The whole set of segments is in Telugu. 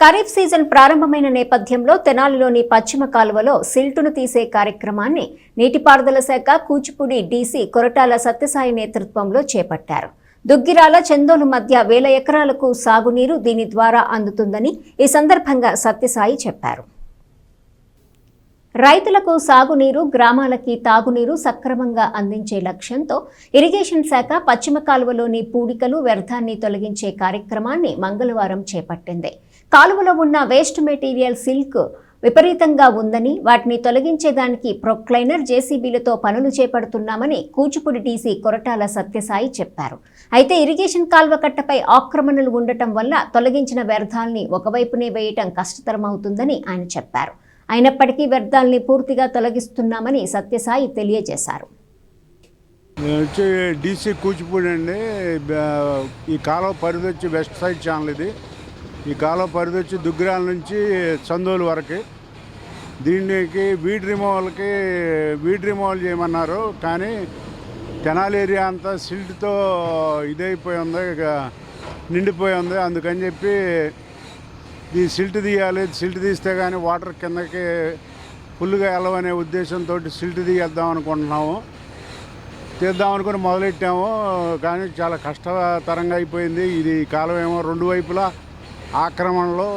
ఖరీఫ్ సీజన్ ప్రారంభమైన నేపథ్యంలో తెనాలిలోని పశ్చిమ కాలువలో సిల్టును తీసే కార్యక్రమాన్ని నీటిపారుదల శాఖ కూచిపూడి డీసీ కొరటాల సత్యసాయి నేతృత్వంలో చేపట్టారు. దుగ్గిరాల చందోలు మధ్య వేల ఎకరాలకు సాగునీరు దీని ద్వారా అందుతుందని ఈ సందర్భంగా సత్యసాయి చెప్పారు. రైతులకు సాగునీరు గ్రామాలకి తాగునీరు సక్రమంగా అందించే లక్ష్యంతో ఇరిగేషన్ శాఖ పశ్చిమ కాలువలోని పూడికలు వ్యర్థాన్ని తొలగించే కార్యక్రమాన్ని మంగళవారం చేపట్టింది. కాలువలో ఉన్న వేస్ట్ మెటీరియల్ సిల్క్ విపరీతంగా ఉందని వాటిని తొలగించేదానికి ప్రొక్లైనర్ జేసీబీలతో పనులు చేపడుతున్నామని కూచిపూడి డీసీ కొరటాల సత్యసాయి చెప్పారు. అయితే ఇరిగేషన్ కాల్వ కట్టపై ఆక్రమణలు ఉండటం వల్ల తొలగించిన వ్యర్థాల్ని ఒకవైపునే వేయటం కష్టతరమవుతుందని ఆయన చెప్పారు. అయినప్పటికీ వ్యర్థాల్ని పూర్తిగా తొలగిస్తున్నామని సత్యసాయి తెలియజేశారు. వచ్చి డీసీ కూచిపూడి అండి ఈ కాలువ పరిధి వచ్చి వెస్ట్ సైడ్ ఛానల్ ఇది. ఈ కాలువ పరిధి వచ్చి దుగ్గిరాల నుంచి చందోలు వరకు. దీనికి వీడ్ రిమూవల్కి వీడ్ రిమూవల్ చేయమన్నారు. కానీ కెనాల్ ఏరియా అంతా సిల్ట్తో ఇదైపోయి ఉంది. ఇక నిండిపోయి ఉంది. అందుకని చెప్పి ఈ సిల్ట్ తీయాలి సిల్ట్ తీస్తే కానీ వాటర్ కిందకి ఫుల్గా వెళ్ళవనే ఉద్దేశంతో సిల్ట్ తీయేద్దాం అనుకుంటున్నాము. తీద్దాం అనుకుని మొదలెట్టాము కానీ చాలా కష్టతరంగా అయిపోయింది. ఇది ఈ కాలం ఏమో రెండు వైపులా ఆక్రమణలో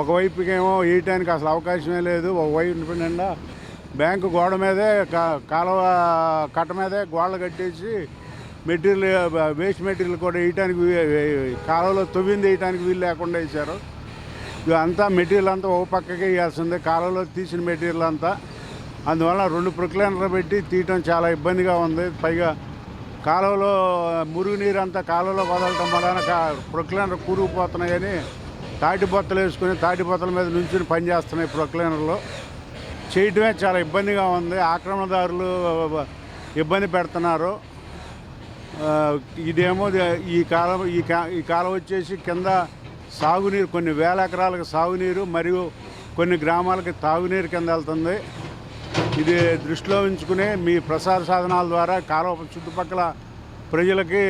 ఒకవైపుకేమో వేయటానికి అసలు అవకాశమే లేదు. ఒకవైపు నిండా బ్యాంకు గోడ మీదే కాలువ కట్ట మీదే గోడలు కట్టేసి మెటీరియల్ వేస్ట్ మెటీరియల్ కూడా వేయటానికి వీ- వీ- కాలువలో వేయటానికి వీలు లేకుండా వేశారు. ఇక అంతా మెటీరియల్ అంతా ఒక పక్కకే వేయాల్సిందే కాలువలో తీసిన మెటీరియల్ అంతా. అందువల్ల రెండు ప్రొక్లైనర్లు పెట్టి తీయటం చాలా ఇబ్బందిగా ఉంది. పైగా కాలువలో మురుగునీరు అంతా కాలువలో వదలటం వలన ప్రొక్లైనర్ కూరుకుపోతున్నాయని తాటి బొత్తలు వేసుకుని తాటి బొత్తల మీద నుంచుని పనిచేస్తున్నాయి ప్రొక్లైనర్లు. చేయటమే చాలా ఇబ్బందిగా ఉంది. ఆక్రమణదారులు ఇబ్బంది పెడుతున్నారు. ఇదేమో ఈ కాలం ఈ కా ఈ కాలం వచ్చేసి కింద సాగునీరు కొన్ని వేల ఎకరాలకు సాగునీరు మరియు కొన్ని గ్రామాలకి తాగునీరు కింద వెళ్తుంది. ఇది దృష్టిలో ఉంచుకుని మీ ప్రసార సాధనాల ద్వారా కాలువ చుట్టుపక్కల ప్రజలకి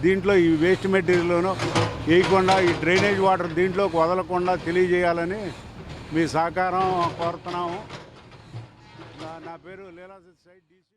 దీంట్లో ఈ వేస్ట్ మెటీరియల్ను వేయకుండా ఈ డ్రైనేజ్ వాటర్ దీంట్లోకి వదలకుండా తెలియజేయాలని మీ సహకారం కోరుతున్నాము. నా- నా పేరు లీలా సైడ్